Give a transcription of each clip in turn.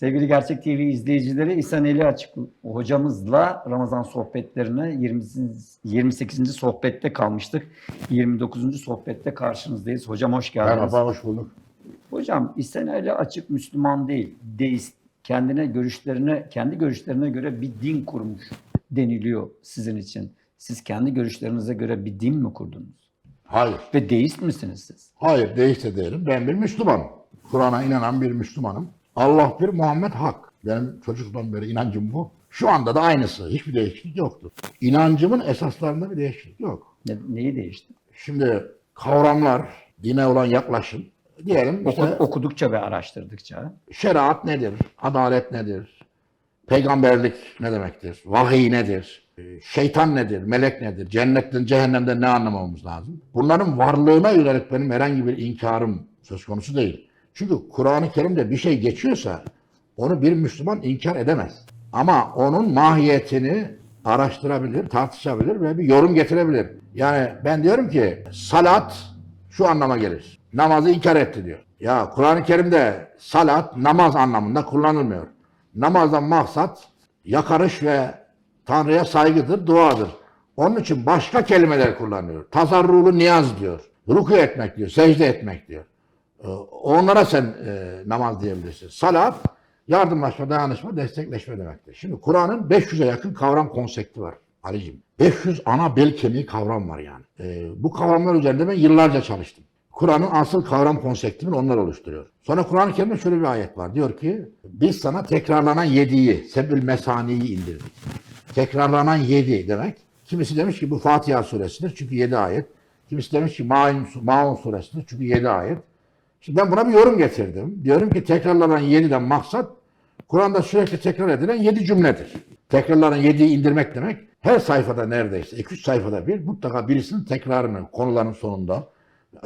Sevgili Gerçek TV izleyicileri İhsan Eli Açık hocamızla Ramazan sohbetlerine 20. 28. sohbette kalmıştık. 29. sohbette karşınızdayız. Hocam hoş geldiniz. Merhaba, hoş bulduk. Hocam İhsan Eli Açık Müslüman değil, deist. Kendine görüşlerine, kendi görüşlerine göre bir din kurmuş deniliyor sizin için. Siz kendi görüşlerinize göre bir din mi kurdunuz? Hayır, Ve deist misiniz siz? hayır deist de değilim. Ben bir Müslümanım. Kur'an'a inanan bir Müslümanım. Allah bir, Muhammed hak. Benim çocukluktan beri inancım bu. Şu anda da aynısı. Hiçbir değişiklik yoktu. İnancımın esaslarında bir değişiklik yok. Ne, neyi değişti? Şimdi kavramlar, dine olan yaklaşım. Diyelim işte Oku- okudukça ve araştırdıkça. şeriat nedir? Adalet nedir? Peygamberlik ne demektir? Vahiy nedir? Ee, Şeytan nedir? Melek nedir? Cennetten, cehennemden ne anlamamız lazım? Bunların varlığına yönelik benim herhangi bir inkarım söz konusu değil. Çünkü Kur'an-ı Kerim'de bir şey geçiyorsa onu bir Müslüman inkar edemez. Ama onun mahiyetini araştırabilir, tartışabilir ve bir yorum getirebilir. Yani ben diyorum ki salat şu anlama gelir. Namazı inkar etti diyor. Ya Kur'an-ı Kerim'de salat namaz anlamında kullanılmıyor. Namazdan maksat yakarış ve Tanrı'ya saygıdır, duadır. Onun için başka kelimeler kullanıyor. Tazarrulu niyaz diyor. Ruku etmek diyor, secde etmek diyor. Ee, Onlara sen e, namaz diyebilirsin. Salat, yardımlaşma, dayanışma, destekleşme demektir. Şimdi Kur'an'ın 500'e yakın kavram konsepti var Ali'cim. 500 ana bel kemiği kavram var yani. Ee, bu kavramlar üzerinde ben yıllarca çalıştım. Kur'an'ın asıl kavram konseptini onlar oluşturuyor. Sonra Kur'an-ı Kerim'de şöyle bir ayet var. Diyor ki biz sana tekrarlanan yediği, sebül mesaniyi indirdik. Tekrarlanan yedi demek. Kimisi demiş ki bu Fatiha suresidir çünkü yedi ayet. Kimisi demiş ki Maun suresidir çünkü yedi ayet. Şimdi ben buna bir yorum getirdim. Diyorum ki tekrarlanan yediden maksat Kur'an'da sürekli tekrar edilen yedi cümledir. Tekrarlanan yediyi indirmek demek her sayfada neredeyse 2-3 sayfada bir mutlaka birisinin tekrarını konuların sonunda,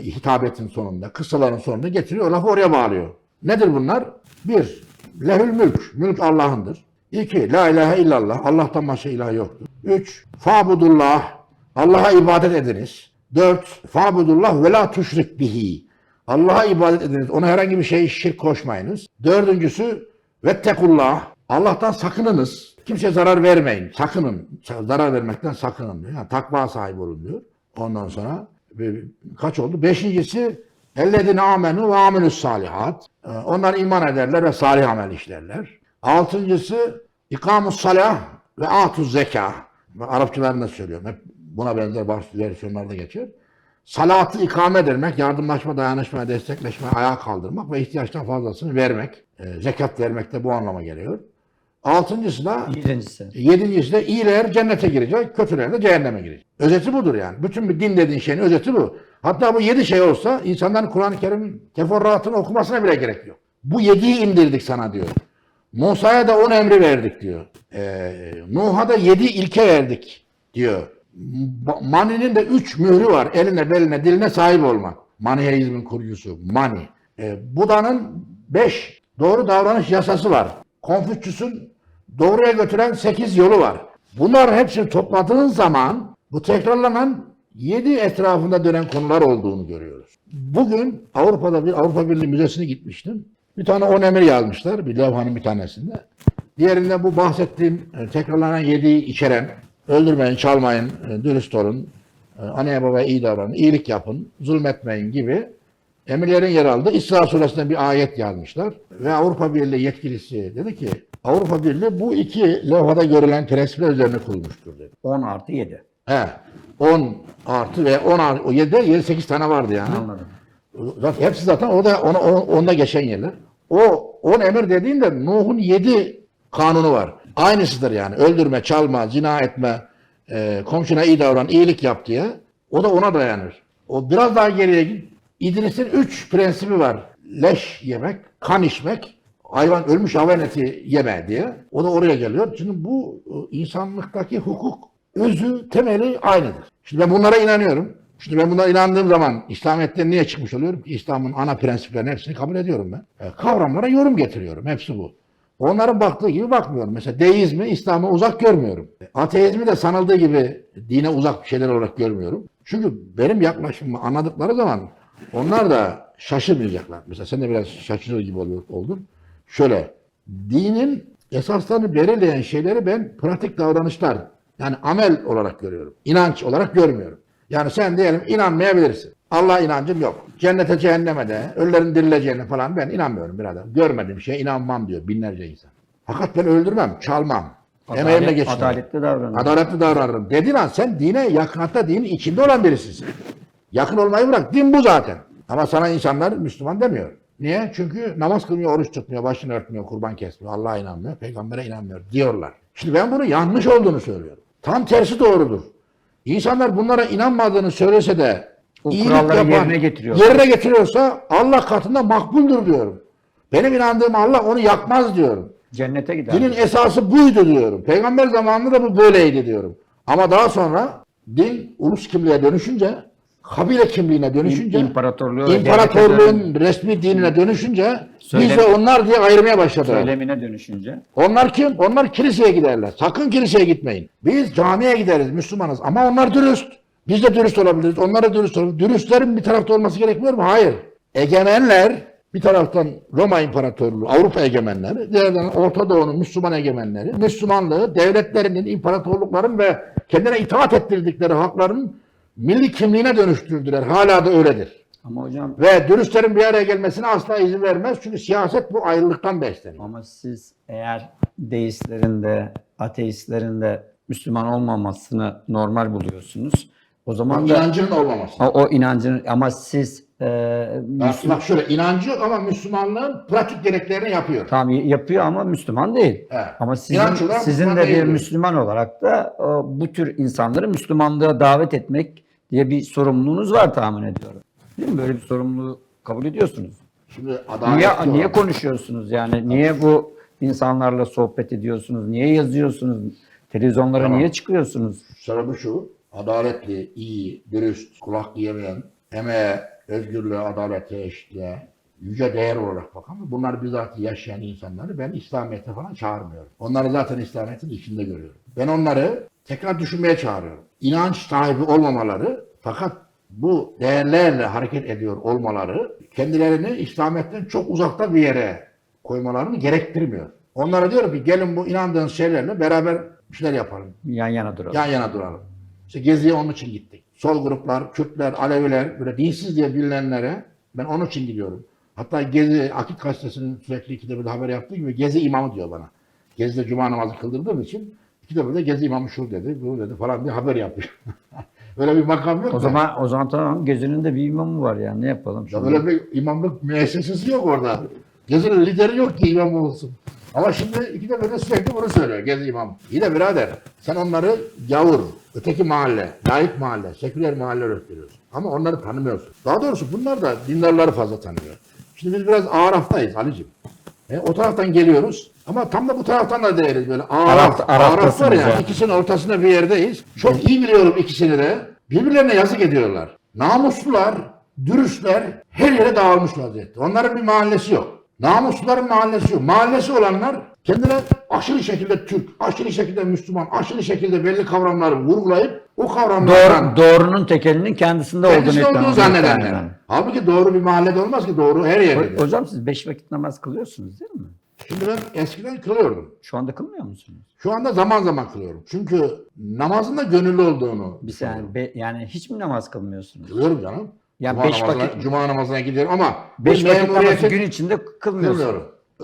hitabetin sonunda, kıssaların sonunda getiriyor. Lafı oraya bağlıyor. Nedir bunlar? Bir, lehül mülk. Mülk Allah'ındır. İki, la ilahe illallah. Allah'tan başka ilah yoktur. Üç, fabudullah. Allah'a ibadet ediniz. Dört, fabudullah ve la tuşrik bihi. Allah'a ibadet ediniz. Ona herhangi bir şey şirk koşmayınız. Dördüncüsü vettekullah. Allah'tan sakınınız. Kimseye zarar vermeyin. Sakının. Zarar vermekten sakının diyor. Yani takva sahibi olun diyor. Ondan sonra kaç oldu? Beşincisi ellezine amenu ve amenüs salihat. E, Onlar iman ederler ve salih amel işlerler. Altıncısı ikamus salah ve atuz zeka. Ben Arapçalarında söylüyorum. Hep buna benzer bazı versiyonlarda geçiyor. Salatı ikame edermek, yardımlaşma, dayanışma, destekleşme, ayağa kaldırmak ve ihtiyaçtan fazlasını vermek. E, zekat vermek de bu anlama geliyor. Altıncısı da Yedincisi. Yedincisi de iyiler cennete girecek, kötüler de cehenneme girecek. Özeti budur yani. Bütün bir din dediğin şeyin özeti bu. Hatta bu yedi şey olsa insanların Kur'an-ı Kerim'in teferruatını okumasına bile gerek yok. Bu yediyi indirdik sana diyor. Musa'ya da on emri verdik diyor. Ee, Nuh'a da yedi ilke verdik diyor. Ma- Mani'nin de üç mührü var. Eline, beline, diline sahip olmak. Maniheizmin kurucusu. Mani. Ee, Buda'nın beş doğru davranış yasası var. Konfüçyüs'ün doğruya götüren sekiz yolu var. Bunlar hepsini topladığın zaman bu tekrarlanan yedi etrafında dönen konular olduğunu görüyoruz. Bugün Avrupa'da bir Avrupa Birliği Müzesi'ne gitmiştim. Bir tane on emir yazmışlar bir levhanın bir tanesinde. Diğerinde bu bahsettiğim e, tekrarlanan yediği içeren öldürmeyin, çalmayın, e, dürüst olun, e, anneye babaya iyi davranın, iyilik yapın, zulmetmeyin gibi emirlerin yer aldığı İsra suresinde bir ayet yazmışlar. Ve Avrupa Birliği yetkilisi dedi ki Avrupa Birliği bu iki levhada görülen prensipler üzerine kurulmuştur dedi. 10 artı 7. He. 10 artı ve 10 artı, o 7'de 7-8 tane vardı yani. Anladım. Zaten hepsi zaten orada ona- onda geçen yerler. O 10 emir dediğinde Nuh'un 7 kanunu var. Aynısıdır yani. Öldürme, çalma, zina etme, e, komşuna iyi davran, iyilik yap diye. O da ona dayanır. O biraz daha geriye git. İdris'in 3 prensibi var. Leş yemek, kan içmek, hayvan ölmüş hayvan eti yeme diye. O da oraya geliyor. Şimdi bu e, insanlıktaki hukuk özü, temeli aynıdır. Şimdi ben bunlara inanıyorum. Şimdi ben buna inandığım zaman İslamiyet'ten niye çıkmış oluyorum? İslam'ın ana prensiplerinin hepsini kabul ediyorum ben. E, kavramlara yorum getiriyorum. Hepsi bu. Onların baktığı gibi bakmıyorum. Mesela deizmi İslam'a uzak görmüyorum. Ateizmi de sanıldığı gibi dine uzak şeyler olarak görmüyorum. Çünkü benim yaklaşımımı anladıkları zaman onlar da şaşırmayacaklar. Mesela sen de biraz şaşırır gibi oldun. Şöyle dinin esaslarını belirleyen şeyleri ben pratik davranışlar yani amel olarak görüyorum. İnanç olarak görmüyorum. Yani sen diyelim inanmayabilirsin. Allah inancım yok. Cennete cehenneme de ölülerin dirileceğine falan ben inanmıyorum birader. Görmediğim şeye inanmam diyor binlerce insan. Fakat ben öldürmem, çalmam. Emeğimle Adalet, geçiyorum. adaletli davranın. Adaletli davranırım. Dedi lan sen dine yakın hatta dinin içinde olan birisisin. Yakın olmayı bırak. Din bu zaten. Ama sana insanlar Müslüman demiyor. Niye? Çünkü namaz kılmıyor, oruç tutmuyor, başını örtmüyor, kurban kesmiyor, Allah'a inanmıyor, peygambere inanmıyor diyorlar. Şimdi ben bunu yanlış olduğunu söylüyorum. Tam tersi doğrudur. İnsanlar bunlara inanmadığını söylese de O iyilik kuralları yapan, yerine getiriyor. yerine getiriyorsa Allah katında makbuldür diyorum. Benim inandığım Allah onu yakmaz diyorum. Cennete gider. Dinin esası buydu diyorum. Peygamber zamanında da bu böyleydi diyorum. Ama daha sonra din ulus kimliğe dönüşünce, kabile kimliğine dönüşünce, İmparatorluğu imparatorluğun resmi dinine dönüşünce biz Söyle- de onlar diye ayırmaya başladılar. söylemine dönüşünce. Onlar kim? Onlar kiliseye giderler. Sakın kiliseye gitmeyin. Biz camiye gideriz, Müslümanız. Ama onlar dürüst. Biz de dürüst olabiliriz. Onlar da dürüst olabilir. Dürüstlerin bir tarafta olması gerekmiyor mu? Hayır. Egemenler bir taraftan Roma İmparatorluğu, Avrupa egemenleri, diğerden Orta Doğu'nun Müslüman egemenleri, Müslümanlığı devletlerinin, imparatorlukların ve kendine itaat ettirdikleri halkların milli kimliğine dönüştürdüler. Hala da öyledir. Ama hocam Ve dürüstlerin bir araya gelmesine asla izin vermez. Çünkü siyaset bu ayrılıktan besleniyor. ama siz eğer deistlerin de ateistlerin de Müslüman olmamasını normal buluyorsunuz. O zaman da İnancının olmaması. o, o inancın ama siz e, Bak, Müslüman bak şöyle inancı yok ama Müslümanlığın pratik gereklerini yapıyor. tam yapıyor ama Müslüman değil. Evet. Ama sizin, sizin Müslüman de bir değil. Müslüman olarak da e, bu tür insanları Müslümanlığa davet etmek diye bir sorumluluğunuz var tahmin ediyorum. Değil mi? Böyle bir sorumluluğu kabul ediyorsunuz. Şimdi adalet Niye, niye konuşuyorsunuz yani? Niye bu insanlarla sohbet ediyorsunuz? Niye yazıyorsunuz? Televizyonlara Tamam. niye çıkıyorsunuz? Sebebi şu, adaletli, iyi, dürüst, kulak yiyemeyen, emeğe, özgürlüğe, adalete, eşitliğe, yüce değer olarak bakan ve bunları yaşayan insanları ben İslamiyet'e falan çağırmıyorum. Onları zaten İslamiyet'in içinde görüyorum. Ben onları tekrar düşünmeye çağırıyorum. İnanç sahibi olmamaları fakat bu değerlerle hareket ediyor olmaları kendilerini İslamiyet'ten çok uzakta bir yere koymalarını gerektirmiyor. Onlara diyorum ki gelin bu inandığınız şeylerle beraber bir şeyler yapalım. Yan yana duralım. Yan yana duralım. İşte Gezi'ye onun için gittik. Sol gruplar, Kürtler, Aleviler, böyle dinsiz diye bilinenlere ben onun için gidiyorum. Hatta Gezi, Akit Gazetesi'nin sürekli ikide bir haber yaptığı gibi Gezi imamı diyor bana. Gezi'de cuma namazı kıldırdığım için ikide bir de Gezi imamı şu dedi, bu dedi falan diye haber yapıyor. Öyle bir makam yok O da. zaman o zaman tamam gözünün de bir imamı var yani ne yapalım Ya şimdi? Öyle bir imamlık müessesesi yok orada. Gezi'nin lideri yok ki imam olsun. Ama şimdi ikide bir de sürekli bunu söylüyor Gezi imam. İyi de birader sen onları gavur, öteki mahalle, layık mahalle, seküler mahalle gösteriyorsun. Ama onları tanımıyorsun. Daha doğrusu bunlar da dindarları fazla tanıyor. Şimdi biz biraz Araf'tayız Ali'ciğim. E, o taraftan geliyoruz ama tam da bu taraftan da değiliz böyle. Araf, Araf- Araf var ya yani. ikisinin ortasında bir yerdeyiz. Çok iyi biliyorum ikisini de. Birbirlerine yazık ediyorlar. Namuslular, dürüstler her yere dağılmış vaziyette. Onların bir mahallesi yok. Namusluların mahallesi yok. Mahallesi olanlar kendine aşırı şekilde Türk, aşırı şekilde Müslüman, aşırı şekilde belli kavramları vurgulayıp o kavramlardan Doğru, doğrunun tekelinin kendisinde olduğunu kendisi iddia olduğunu ediyor. zannedenler. Halbuki doğru bir mahallede olmaz ki doğru her yerde. Ho- Hocam siz beş vakit namaz kılıyorsunuz değil mi? Şimdi ben eskiden kılıyordum. Şu anda kılmıyor musunuz? Şu anda zaman zaman kılıyorum. Çünkü namazın da gönüllü olduğunu Bir saniye, be- yani hiç mi namaz kılmıyorsunuz? Kılıyorum canım. Ya Cuma, beş namazına, vakit- Cuma namazına gidiyorum ama Beş vakit namazı gün içinde kılmıyorum.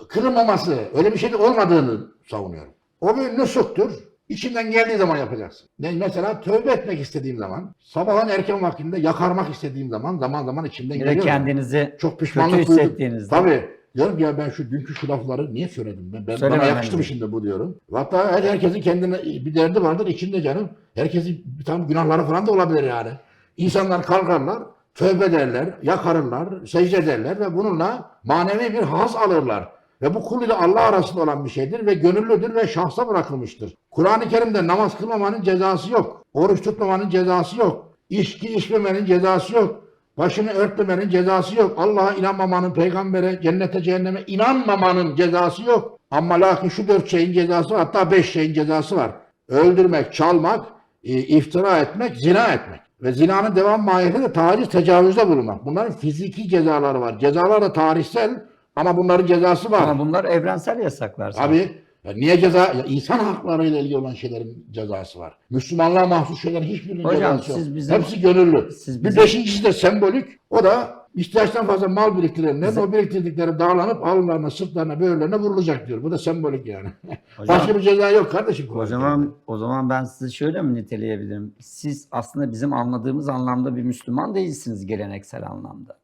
Kılınmaması, öyle bir şey de olmadığını savunuyorum. O bir nusuktur. İçinden geldiği zaman yapacaksın. Ne, mesela tövbe etmek istediğim zaman, sabahın erken vaktinde yakarmak istediğim zaman zaman zaman içimden geliyor. kendinizi Çok pişmanlık kötü hissettiğinizde. Tabii. Diyorum ki ya ben şu dünkü şu lafları niye söyledim? Ben, ben bana Söylememeliydin. yakıştı mı şimdi bu diyorum. Hatta her, herkesin kendine bir derdi vardır içinde canım. Herkesin tam günahları falan da olabilir yani. İnsanlar kalkarlar, tövbe ederler, yakarırlar, secde ederler ve bununla manevi bir haz alırlar. Ve bu kul ile Allah arasında olan bir şeydir ve gönüllüdür ve şahsa bırakılmıştır. Kur'an-ı Kerim'de namaz kılmamanın cezası yok. Oruç tutmamanın cezası yok. İçki içmemenin cezası yok. Başını örtmemenin cezası yok. Allah'a inanmamanın, peygambere, cennete, cehenneme inanmamanın cezası yok. Ama lakin şu dört şeyin cezası var. Hatta beş şeyin cezası var. Öldürmek, çalmak, e, iftira etmek, zina etmek. Ve zinanın devam mahiyeti de taciz, tecavüzde bulunmak. Bunların fiziki cezaları var. Cezalar da tarihsel, Ama bunların cezası var. Ama bunlar evrensel yasaklar. Abi ya niye ceza? Ya insan haklarıyla ilgili olan şeylerin cezası var. Müslümanlığa mahsus şeylerin hiçbirinin Hocam, cezası yok. siz bizim- Hepsi gönüllü. Siz Bir bizim- beşincisi de sembolik. O da ihtiyaçtan fazla mal biriktirenlerin Bizim- o biriktirdikleri dağlanıp alınlarına, sırtlarına, böğürlerine vurulacak diyor. Bu da sembolik yani. Hocam- Başka bir ceza yok kardeşim. O zaman o zaman ben sizi şöyle mi niteleyebilirim? Siz aslında bizim anladığımız anlamda bir Müslüman değilsiniz geleneksel anlamda.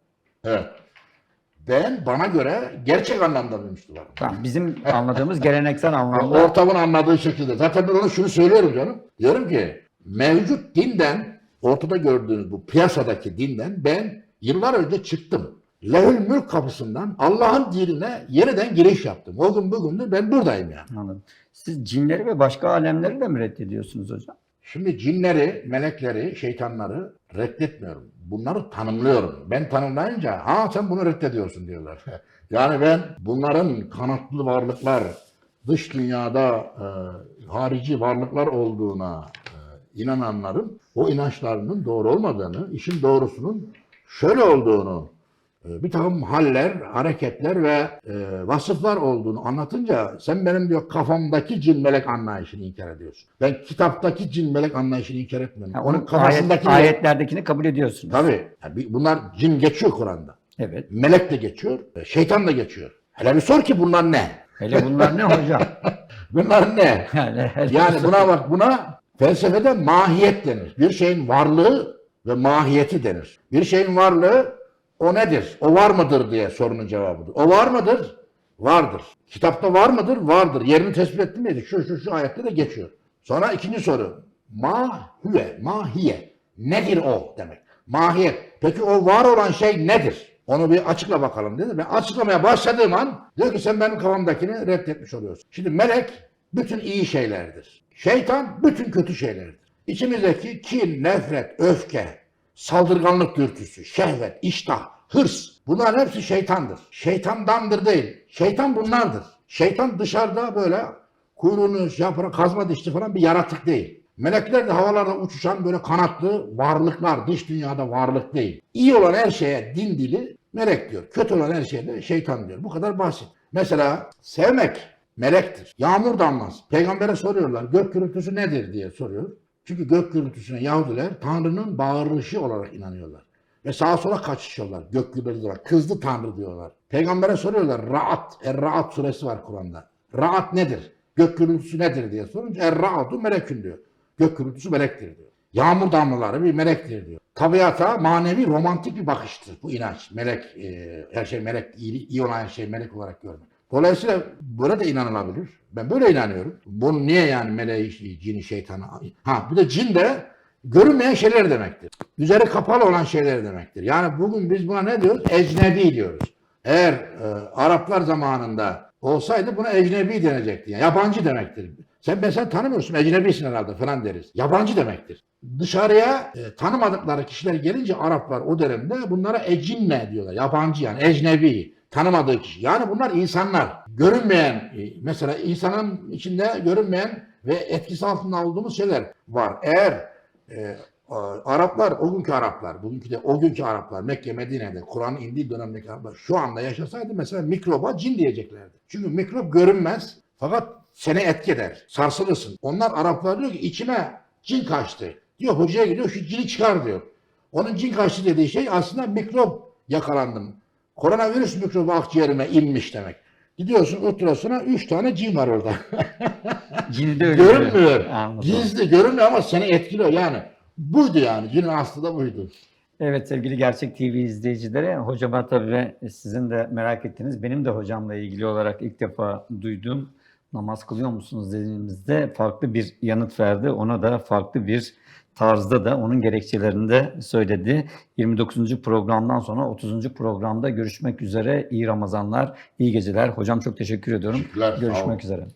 Evet. Ben bana göre gerçek anlamda bir Müslümanım. Tamam, bizim anladığımız geleneksel Yani anlamda ortamın anladığı şekilde. Zaten ben ona şunu söylüyorum canım. Diyorum ki mevcut dinden ortada gördüğünüz bu piyasadaki dinden ben yıllar önce çıktım. Lehül mülk kapısından Allah'ın dinine yeniden giriş yaptım. O gün bugündür ben buradayım yani. anladım. Siz cinleri ve başka alemleri de mi reddediyorsunuz hocam? Şimdi cinleri, melekleri, şeytanları reddetmiyorum. Bunları tanımlıyorum. Ben tanımlayınca ha sen bunu reddediyorsun diyorlar. yani ben bunların kanatlı varlıklar, dış dünyada e, harici varlıklar olduğuna e, inananların o inançlarının doğru olmadığını, işin doğrusunun şöyle olduğunu, e, bir takım haller, hareketler ve e, vasıflar olduğunu anlatınca sen benim diyor kafamdaki cin melek anlayışını inkar ediyorsun. Ben kitaptaki cin melek anlayışını inkar etmiyorum. Ha, Onun kafasındaki ayet, ayetlerdekini kabul ediyorsunuz. Tabii. Ya bir- bunlar cin geçiyor Kur'an'da. Evet. Melek de geçiyor, e, şeytan da geçiyor. Hele bir sor ki bunlar ne? Hele bunlar ne hocam? Bunlar ne? Yani, Yani buna bak buna felsefede mahiyet denir. Bir şeyin varlığı ve mahiyeti denir. Bir şeyin varlığı o nedir? O var mıdır diye sorunun cevabıdır. O var mıdır? Vardır. Kitapta var mıdır? Vardır. Yerini tespit ettin miydi? Şu şu şu ayette de geçiyor. Sonra ikinci soru. Ma hüve, mahiye. Nedir o demek. Mahiyet. Peki o var olan şey nedir? Onu bir açıkla bakalım dedi. Ben açıklamaya başladığım an diyor ki sen benim kafamdakini reddetmiş oluyorsun. Şimdi melek bütün iyi şeylerdir. Şeytan bütün kötü şeylerdir. İçimizdeki kin, nefret, öfke, saldırganlık dürtüsü, şehvet, iştah, hırs bunların hepsi şeytandır. Şeytandandır değil. Şeytan bunlardır. Şeytan dışarıda böyle kuyruğunu şey yaparak kazma dişli falan bir yaratık değil. Melekler de havalarda uçuşan böyle kanatlı varlıklar, dış dünyada varlık değil. İyi olan her şeye din dili melek diyor. Kötü olan her şeye de şeytan diyor. Bu kadar basit. Mesela sevmek melektir. Yağmur damlaz. Peygambere soruyorlar gök gürültüsü nedir diye soruyor. Çünkü gök gürültüsüne Yahudiler Tanrı'nın bağırışı olarak inanıyorlar. Ve sağa sola kaçışıyorlar. Gök gürültüsü var. Kızdı Tanrı diyorlar. Peygambere soruyorlar. Ra'at. Er-Ra'at suresi var Kur'an'da. Ra'at nedir? Gök gürültüsü nedir diye sorunca Er-Ra'atu melekün diyor. Gök gürültüsü melektir diyor. Yağmur damlaları bir melektir diyor. Tabiata manevi romantik bir bakıştır bu inanç. Melek, e, her şey melek, iyi, iyi olan her şey melek olarak görmek. Dolayısıyla böyle de inanılabilir. Ben böyle inanıyorum. Bunu niye yani meleği, cini, şeytanı? Ha bir de cin de görünmeyen şeyler demektir. Üzeri kapalı olan şeyler demektir. Yani bugün biz buna ne diyoruz? Ecnebi diyoruz. Eğer e, Araplar zamanında olsaydı buna ecnebi denecekti. Yani yabancı demektir. Sen ben sen tanımıyorsun, ecnebisin herhalde falan deriz. Yabancı demektir. Dışarıya e, tanımadıkları kişiler gelince Araplar o dönemde bunlara ecinne diyorlar. Yabancı yani, ecnebi. Tanımadığı kişi. Yani bunlar insanlar. Görünmeyen, e, mesela insanın içinde görünmeyen ve etkisi altında olduğumuz şeyler var. Eğer e, Araplar, o günkü Araplar, bugünkü de o günkü Araplar, Mekke, Medine'de, Kur'an'ın indiği dönemdeki Araplar şu anda yaşasaydı mesela mikroba cin diyeceklerdi. Çünkü mikrop görünmez fakat seni etki eder. Sarsılırsın. Onlar Araplar diyor ki içime cin kaçtı. Diyor hocaya gidiyor şu cini çıkar diyor. Onun cin kaçtı dediği şey aslında mikrop yakalandım. Koronavirüs mikrobu akciğerime inmiş demek. Gidiyorsun ultrasona 3 tane cin var orada. Cini de öyle Görünmüyor. Anladım. Gizli görünmüyor ama seni etkiliyor yani. Buydu yani. Cinin aslı da buydu. Evet sevgili Gerçek TV izleyicileri, hocama tabii sizin de merak ettiğiniz, benim de hocamla ilgili olarak ilk defa duyduğum namaz kılıyor musunuz dediğimizde farklı bir yanıt verdi. Ona da farklı bir tarzda da onun gerekçelerini de söyledi. 29. programdan sonra 30. programda görüşmek üzere. İyi Ramazanlar, iyi geceler. Hocam çok teşekkür ediyorum. Görüşmek üzere.